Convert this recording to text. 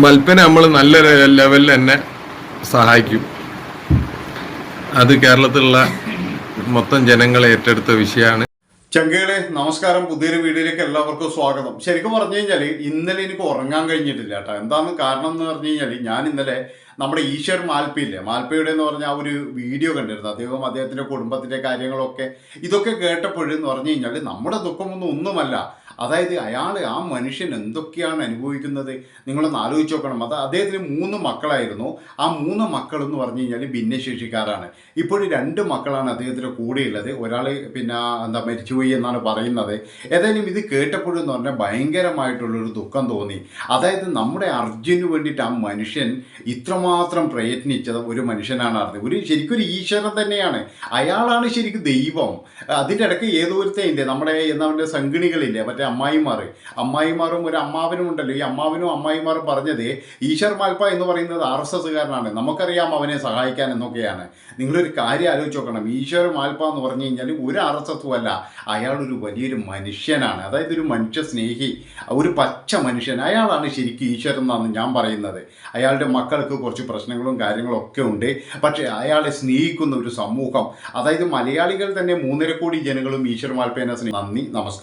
മൽപ്പന നമ്മൾ നല്ല ലെവലിൽ തന്നെ സഹായിക്കും. അത് കേരളത്തിലുള്ള മൊത്തം ജനങ്ങളെ ഏറ്റെടുത്ത വിഷയമാണ്. ചങ്കകളെ നമസ്കാരം. പുതിയൊരു വീഡിയോയിലേക്ക് എല്ലാവർക്കും സ്വാഗതം. ശരിക്കും പറഞ്ഞു കഴിഞ്ഞാൽ ഇന്നലെ എനിക്ക് ഉറങ്ങാൻ കഴിഞ്ഞിട്ടില്ല കേട്ടോ. എന്താണ് കാരണം എന്ന് പറഞ്ഞു കഴിഞ്ഞാൽ ഞാൻ ഇന്നലെ നമ്മുടെ ഈശ്വർ മാൽപ്പയില്ലേ? മാൽപ്പയുടെ എന്ന് പറഞ്ഞ ആ ഒരു വീഡിയോ കണ്ടിരുന്നു. അദ്ദേഹം അദ്ദേഹത്തിന്റെ കുടുംബത്തിന്റെ കാര്യങ്ങളൊക്കെ ഇതൊക്കെ കേട്ടപ്പോഴെന്ന് പറഞ്ഞു കഴിഞ്ഞാൽ നമ്മുടെ ദുഃഖമൊന്നും ഒന്നുമല്ല. അതായത് അയാൾ ആ മനുഷ്യൻ എന്തൊക്കെയാണ് അനുഭവിക്കുന്നത്? നിങ്ങളൊന്ന് ആലോചിച്ച് നോക്കണം. അത് അദ്ദേഹത്തിന് മൂന്ന് മക്കളായിരുന്നു. ആ മൂന്ന് മക്കൾ എന്ന് പറഞ്ഞു കഴിഞ്ഞാൽ ഭിന്നശേഷിക്കാരാണ്. ഇപ്പോൾ രണ്ട് മക്കളാണ് അദ്ദേഹത്തിന് കൂടെയുള്ളത്. ഒരാൾ പിന്നെ എന്താ മരിച്ചുപോയി എന്നാണ് പറയുന്നത്. ഏതായാലും ഇത് കേട്ടപ്പോഴെന്ന് പറഞ്ഞാൽ ഭയങ്കരമായിട്ടുള്ളൊരു ദുഃഖം തോന്നി. അതായത് നമ്മുടെ അർജുന് വേണ്ടിയിട്ട് ആ മനുഷ്യൻ ഇത്രമാത്രം പ്രയത്നിച്ചത് ഒരു മനുഷ്യനാണ് അറിഞ്ഞത് ഒരു ശരിക്കും ഒരു ഈശ്വരൻ തന്നെയാണ്. അയാളാണ് ശരിക്കും ദൈവം. അതിന്റെ ഇടയ്ക്ക് ഏതോ ഇല്ലേ നമ്മുടെ എന്താ പറയുക സംഗിണികളില്ലേ മറ്റേ അമ്മായിമാർ. അമ്മായിമാരും ഒരു അമ്മാവനും ഉണ്ടല്ലോ. ഈ അമ്മാവനും അമ്മായിമാരും പറഞ്ഞത് ഈശ്വർ മാൽപ്പ എന്ന് പറയുന്നത് ആർ എസ് എസ്സുകാരനാണ്. നമുക്കറിയാം അവനെ സഹായിക്കാൻ എന്നൊക്കെയാണ്. നിങ്ങളൊരു കാര്യം ആലോചിച്ച് നോക്കണം. ഈശ്വർ മാൽപ്പ എന്ന് പറഞ്ഞു കഴിഞ്ഞാൽ ഒരു ആർ എസ് എസും അല്ല അയാളൊരു വലിയൊരു മനുഷ്യനാണ്. അതായത് ഒരു മനുഷ്യ സ്നേഹി ഒരു പച്ച മനുഷ്യൻ. അയാളാണ് ശരിക്കും ഈശ്വരൻ എന്നാണ് ഞാൻ പറയുന്നത്. അയാളുടെ മക്കൾക്ക് കുറച്ച് പ്രശ്നങ്ങളും കാര്യങ്ങളും ഒക്കെ ഉണ്ട്. പക്ഷേ അയാളെ സ്നേഹിക്കുന്ന ഒരു സമൂഹം അതായത് മലയാളികൾ തന്നെ മൂന്നര കോടി ജനങ്ങളും ഈശ്വർ മാൽപ്പേനെ നന്ദി നമസ്കാരം.